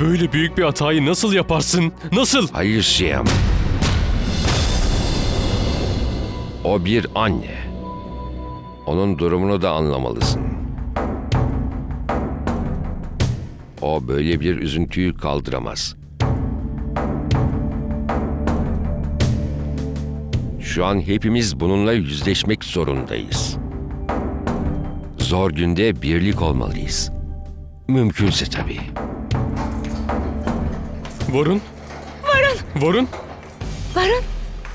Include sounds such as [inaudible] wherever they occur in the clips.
Böyle büyük bir hatayı nasıl yaparsın? Nasıl? Hayır Şiyam. O bir anne. Onun durumunu da anlamalısın. O böyle bir üzüntüyü kaldıramaz. Şu an hepimiz bununla yüzleşmek zorundayız. Zor günde birlik olmalıyız. Mümkünse tabii. Varun? Varun! Varun? Varun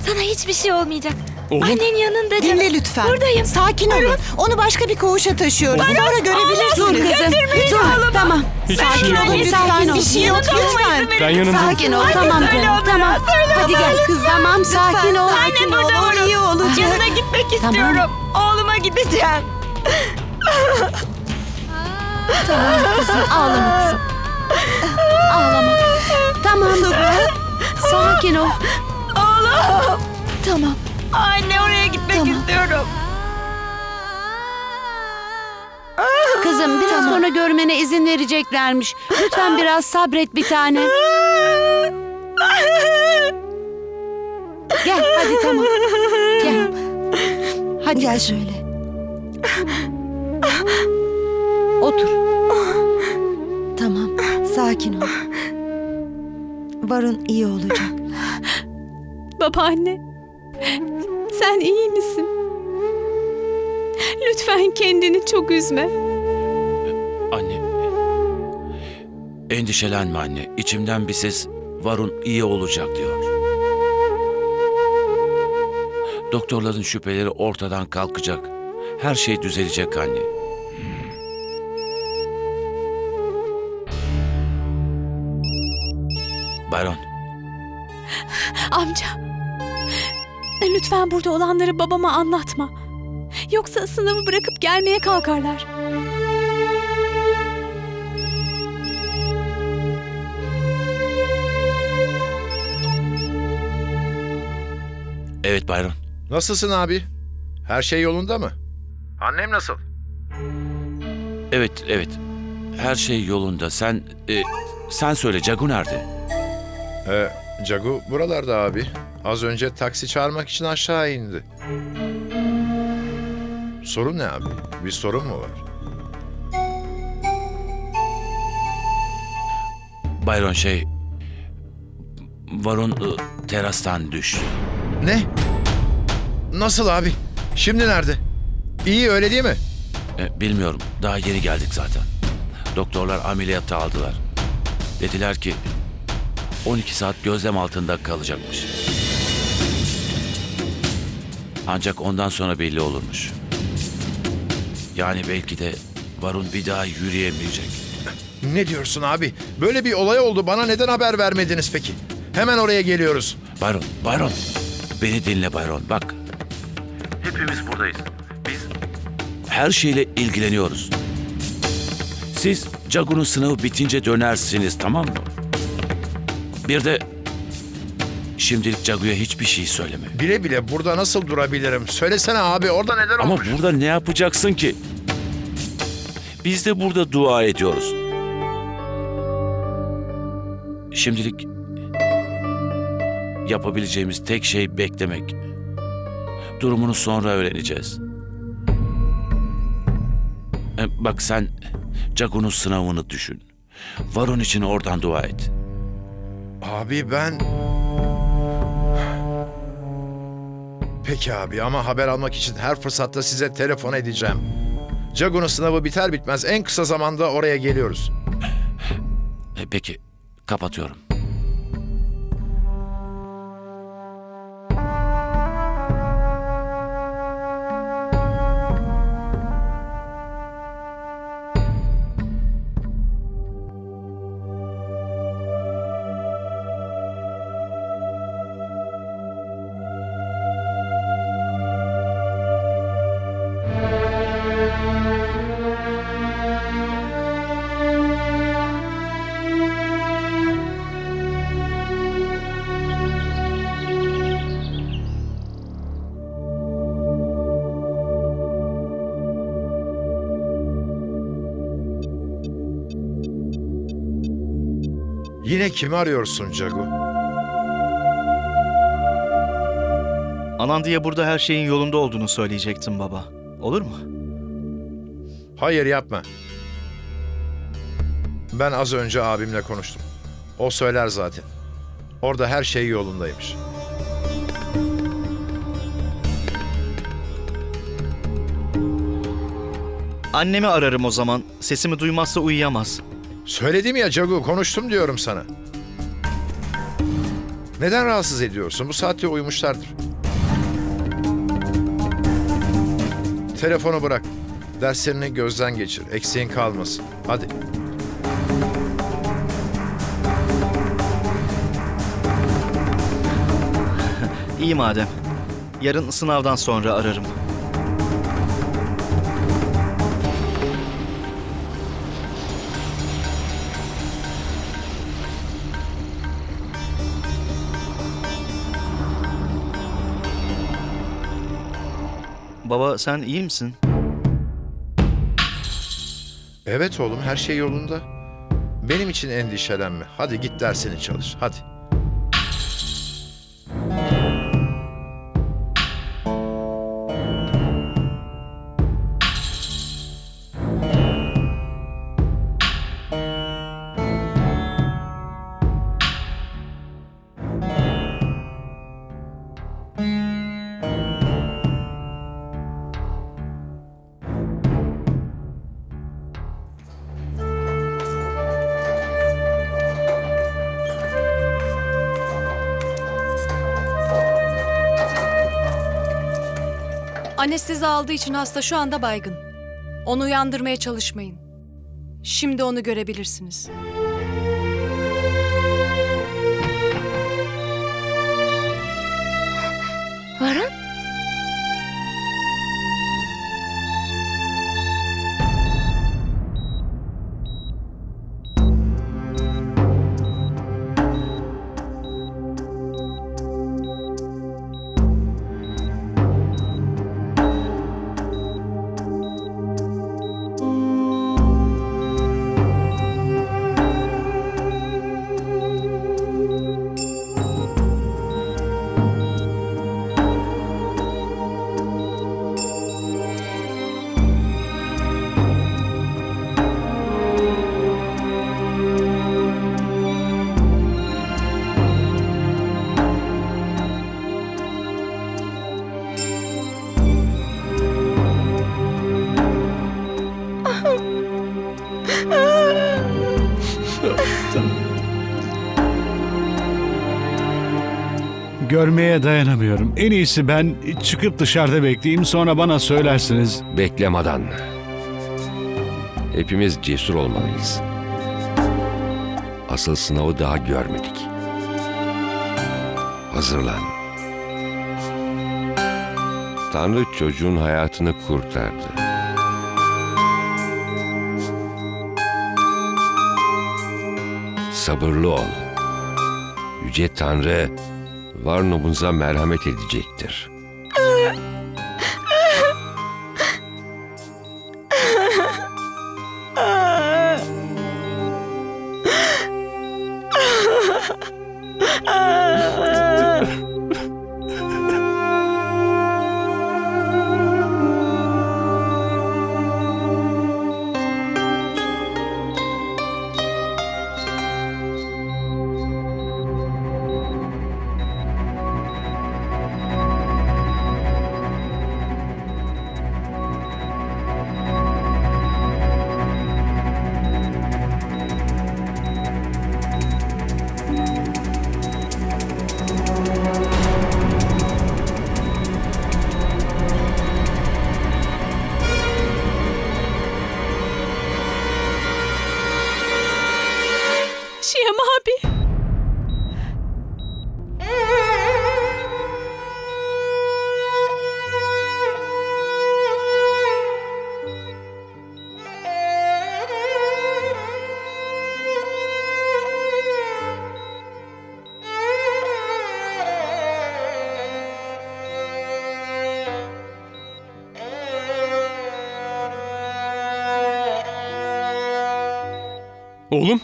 sana hiçbir şey olmayacak. Oğlum. Annen yanında canım. Dinle lütfen. Buradayım. Sakin olun. Onu başka bir koğuşa taşıyoruz. Sonra görebilirsiniz. Dur kızım. Dur. Tamam. Hiçbir Sakin şey olun lütfen. Bir şey yok lütfen. Ben yanındayım. Sakin ol. Tamam canım. Tamam. Hadi gel. Kız tamam sakin ol. Sakin ol. O iyi olacak. Yanına gitmek istiyorum. Oğluma gideceğim. Tamam kızım ağlama kızım. Ağlama. Tamam. [laughs] Sakin ol. Oğlum. Tamam. Anne oraya gitmek Tamam. istiyorum. Kızım biraz sonra görmene izin vereceklermiş. Lütfen biraz sabret bir tane. Gel hadi tamam. Gel. Hadi gel şöyle. Otur. Tamam, sakin ol. Varun iyi olacak. Babaanne, sen iyi misin? Lütfen kendini çok üzme. Anne. Endişelenme anne. İçimden bir ses Varun iyi olacak diyor. Doktorların şüpheleri ortadan kalkacak. Her şey düzelecek anne. Baron, Amca, lütfen burada olanları babama anlatma. Yoksa sınavı bırakıp gelmeye kalkarlar. evet Bayron. Nasılsın abi? Her şey yolunda mı? Annem nasıl? Evet, evet. Her şey yolunda. Sen, e, sen söyle Cagu nerede? Ee, Cagu buralarda abi. Az önce taksi çağırmak için aşağı indi. Sorun ne abi? Bir sorun mu var? Bayron şey... Varun e, terastan düştü. Ne? Nasıl abi? Şimdi nerede? İyi öyle değil mi? E, bilmiyorum. Daha yeni geldik zaten. Doktorlar ameliyata aldılar. Dediler ki 12 saat gözlem altında kalacakmış. Ancak ondan sonra belli olurmuş. Yani belki de Varun bir daha yürüyemeyecek. Ne diyorsun abi? Böyle bir olay oldu. Bana neden haber vermediniz peki? Hemen oraya geliyoruz. Bayron, Bayron. Beni dinle Bayron. Bak. Hepimiz buradayız. Biz her şeyle ilgileniyoruz. Siz Cagu'nun sınavı bitince dönersiniz tamam mı? Bir de şimdilik Cagu'ya hiçbir şey söyleme. Bile bile burada nasıl durabilirim? Söylesene abi orada neler Ama olmuş? burada ne yapacaksın ki? Biz de burada dua ediyoruz. Şimdilik yapabileceğimiz tek şey beklemek. Durumunu sonra öğreneceğiz. E, Bak sen Cagu'nun sınavını düşün. Varun için oradan dua et. Abi ben... Peki abi ama haber almak için her fırsatta size telefon edeceğim. Jagun'un sınavı biter bitmez en kısa zamanda oraya geliyoruz. E, Peki kapatıyorum. Yine kimi arıyorsun Cagu? Anandi'ye burada her şeyin yolunda olduğunu söyleyecektim baba. Olur mu? Hayır yapma. Ben az önce abimle konuştum. O söyler zaten. Orada her şey yolundaymış. Annemi ararım o zaman. Sesimi duymazsa uyuyamaz. Söyledim ya Cagu, konuştum diyorum sana. Neden rahatsız ediyorsun? Bu saatte uyumuşlardır. Telefonu bırak. Derslerini gözden geçir. Eksiğin kalmasın. Hadi. [laughs] İyi madem. Yarın sınavdan sonra ararım. Baba sen iyi misin? Evet oğlum, her şey yolunda. Benim için endişelenme. Hadi git dersini çalış. Hadi. Anestezi aldığı için hasta şu anda baygın. Onu uyandırmaya çalışmayın. Şimdi onu görebilirsiniz. Varun? Görmeye dayanamıyorum. En iyisi ben çıkıp dışarıda bekleyeyim sonra bana söylersiniz. Beklemadan. Hepimiz cesur olmalıyız. Asıl sınavı daha görmedik. Hazırlan. Tanrı çocuğun hayatını kurtardı. Sabırlı ol. Yüce Tanrı Varnum'uza merhamet edecektir. Oğlum?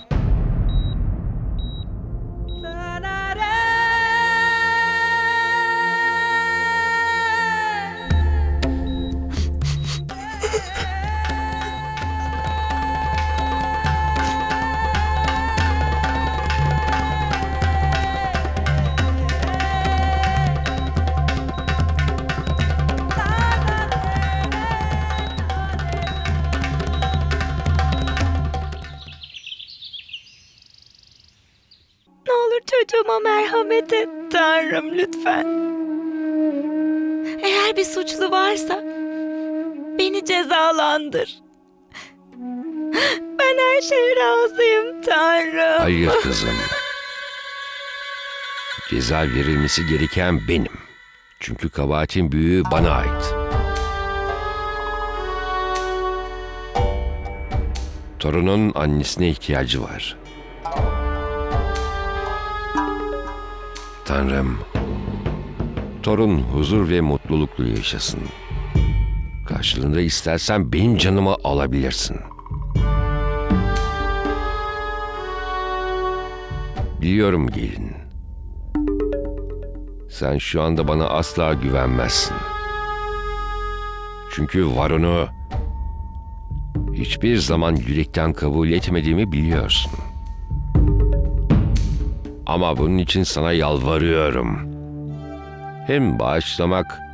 Cezalandır. Ben her şeye razıyım Tanrım. Hayır kızım. Ceza verilmesi gereken benim. Çünkü kabahatin büyüğü bana ait. Torunun annesine ihtiyacı var. Tanrım, torun huzur ve mutlulukla yaşasın. Karşılığında istersen benim canımı alabilirsin. Biliyorum gelin. Sen şu anda bana asla güvenmezsin. Çünkü Varun'u hiçbir zaman yürekten kabul etmediğimi biliyorsun. Ama bunun için sana yalvarıyorum. Hem bağışlamak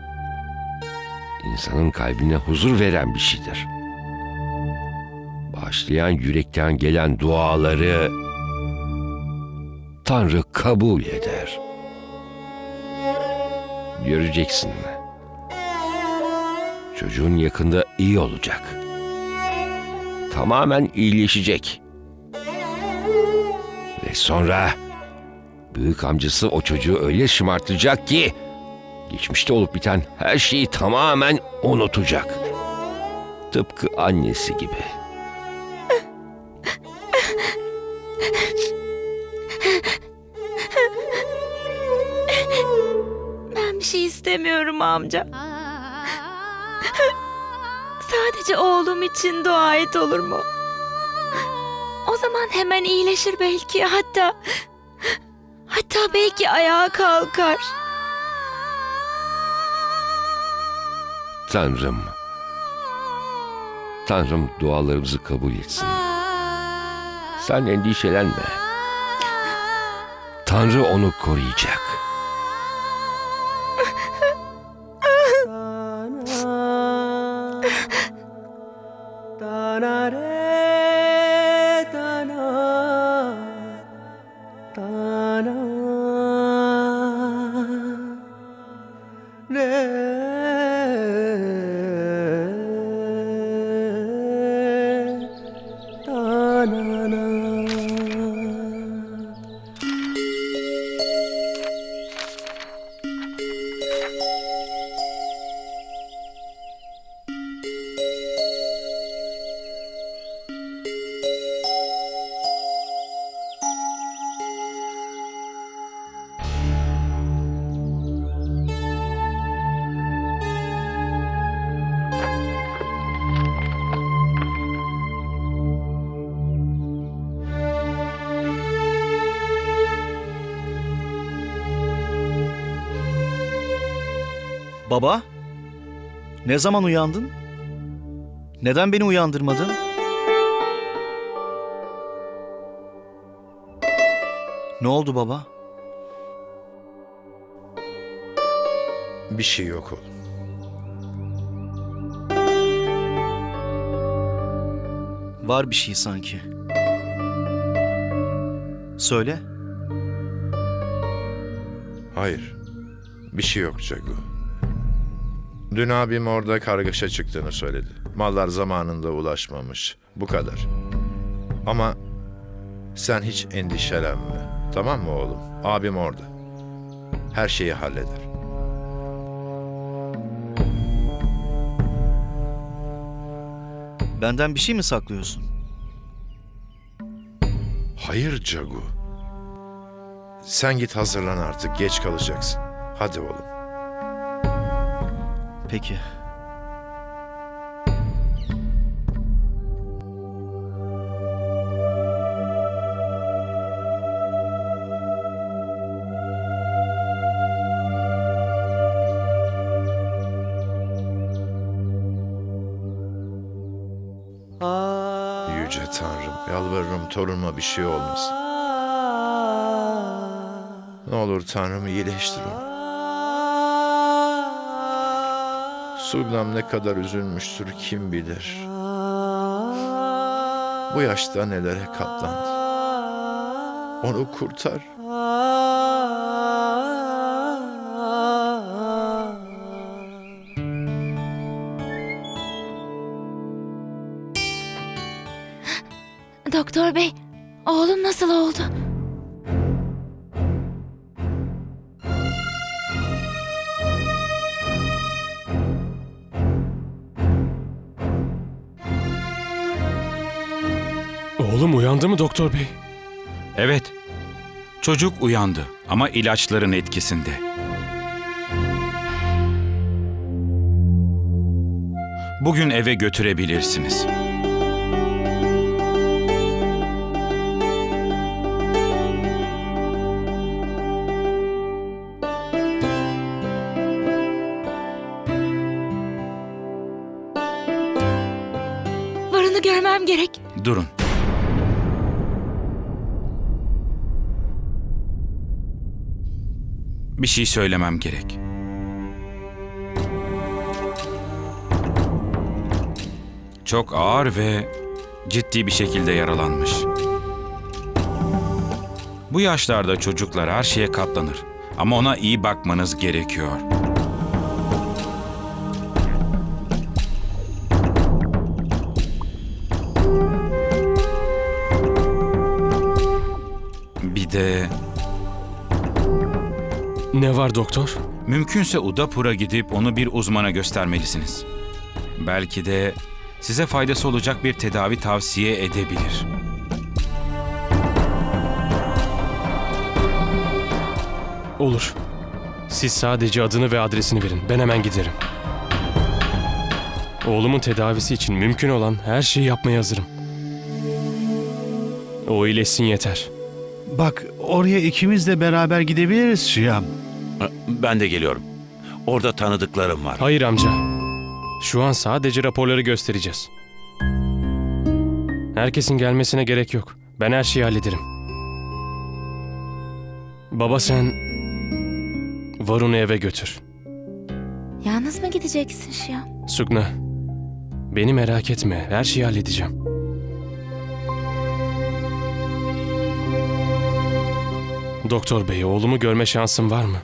insanın kalbine huzur veren bir şeydir. Bağışlayan yürekten gelen duaları Tanrı kabul eder. Göreceksin. Çocuğun yakında iyi olacak. Tamamen iyileşecek. Ve sonra büyük amcası o çocuğu öyle şımartacak ki geçmişte olup biten her şeyi tamamen unutacak. Tıpkı annesi gibi. Ben bir şey istemiyorum amca. Sadece oğlum için dua et olur mu? O zaman hemen iyileşir belki hatta hatta belki ayağa kalkar. Tanrım. Tanrım dualarımızı kabul etsin. Sen endişelenme. Tanrı onu koruyacak. Baba? Ne zaman uyandın? Neden beni uyandırmadın? Ne oldu baba? Bir şey yok oğlum. Var bir şey sanki. Söyle. Hayır. Bir şey yok Cagu. Dün abim orada kargaşa çıktığını söyledi. Mallar zamanında ulaşmamış. Bu kadar. Ama sen hiç endişelenme. Tamam mı oğlum? Abim orada. Her şeyi halleder. Benden bir şey mi saklıyorsun? Hayır Cagu. Sen git hazırlan artık. Geç kalacaksın. Hadi oğlum. Peki. Yüce Tanrım, yalvarırım torunuma bir şey olmasın. Ne olur Tanrım iyileştir onu. Suglam ne kadar üzülmüştür kim bilir. Bu yaşta nelere katlandı. Onu kurtar. Doktor bey, oğlum nasıl oldu? Uyandı mı doktor bey? Evet. Çocuk uyandı ama ilaçların etkisinde. Bugün eve götürebilirsiniz. Varını görmem gerek. Durun. Bir şey söylemem gerek. Çok ağır ve ciddi bir şekilde yaralanmış. Bu yaşlarda çocuklar her şeye katlanır. Ama ona iyi bakmanız gerekiyor. Ne var doktor? Mümkünse Udapur'a gidip onu bir uzmana göstermelisiniz. Belki de size faydası olacak bir tedavi tavsiye edebilir. Olur. Siz sadece adını ve adresini verin. Ben hemen giderim. Oğlumun tedavisi için mümkün olan her şeyi yapmaya hazırım. O iyileşsin yeter. Bak oraya ikimiz de beraber gidebiliriz Şiyam. Ben de geliyorum. Orada tanıdıklarım var. Hayır amca. Şu an sadece raporları göstereceğiz. Herkesin gelmesine gerek yok. Ben her şeyi hallederim. Baba sen Varun'u eve götür. Yalnız mı gideceksin Şiyam? Sugna, beni merak etme. Her şeyi halledeceğim. Doktor bey, oğlumu görme şansım var mı?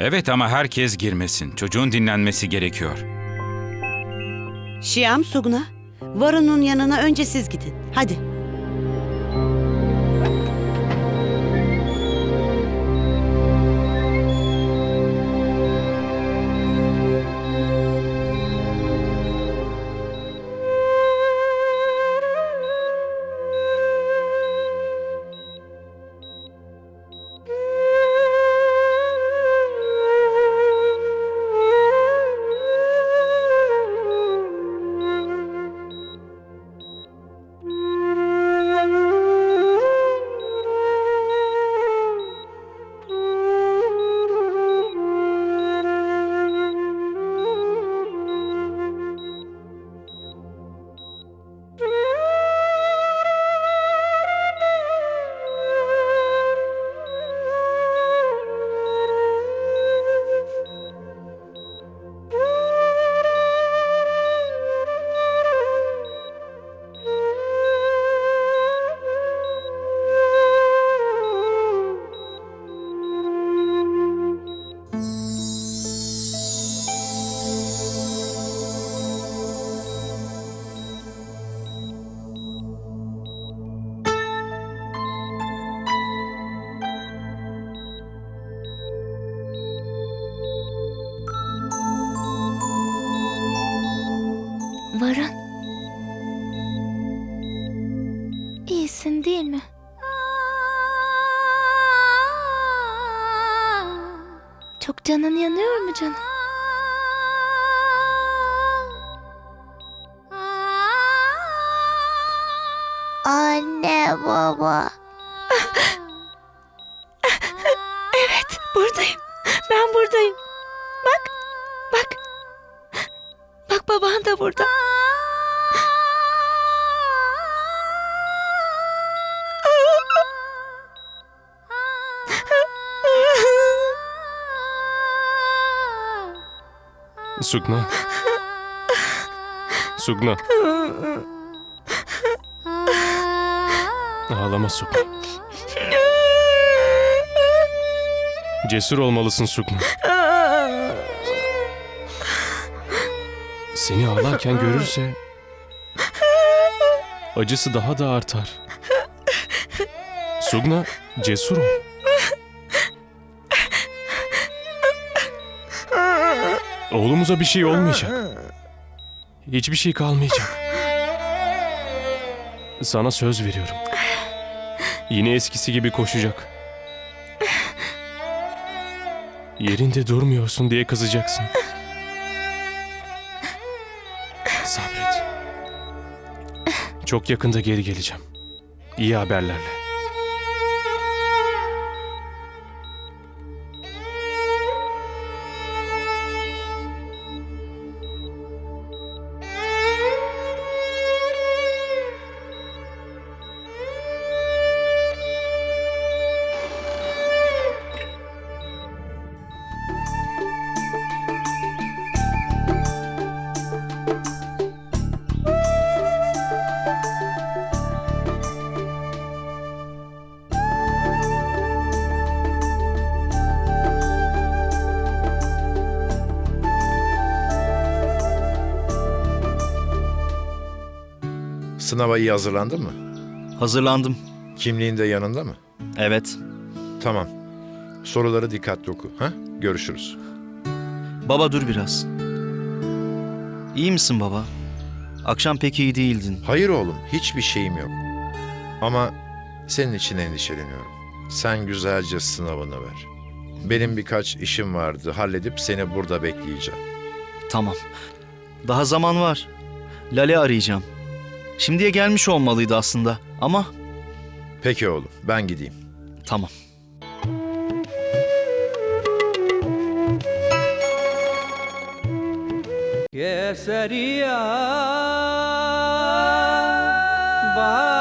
Evet ama herkes girmesin. Çocuğun dinlenmesi gerekiyor. Şiyam Sugna, Varun'un yanına önce siz gidin. Hadi. Anne baba. evet buradayım. Ben buradayım. Bak. Bak. Bak baban da burada. Sugna. Sugna. Ağlama Sugna. Cesur olmalısın Sugna. Seni ağlarken görürse acısı daha da artar. Sugna cesur ol. Oğlumuza bir şey olmayacak. Hiçbir şey kalmayacak. Sana söz veriyorum. Yine eskisi gibi koşacak. Yerinde durmuyorsun diye kızacaksın. Sabret. Çok yakında geri geleceğim. İyi haberlerle. Sınava iyi hazırlandın mı? Hazırlandım. Kimliğin de yanında mı? Evet. Tamam. Soruları dikkatli oku. Ha? Görüşürüz. Baba dur biraz. İyi misin baba? Akşam pek iyi değildin. Hayır oğlum, hiçbir şeyim yok. Ama senin için endişeleniyorum. Sen güzelce sınavını ver. Benim birkaç işim vardı. Halledip seni burada bekleyeceğim. Tamam. Daha zaman var. Lale arayacağım. Şimdiye gelmiş olmalıydı aslında ama Peki oğlum, ben gideyim. tamam. केसरिया बा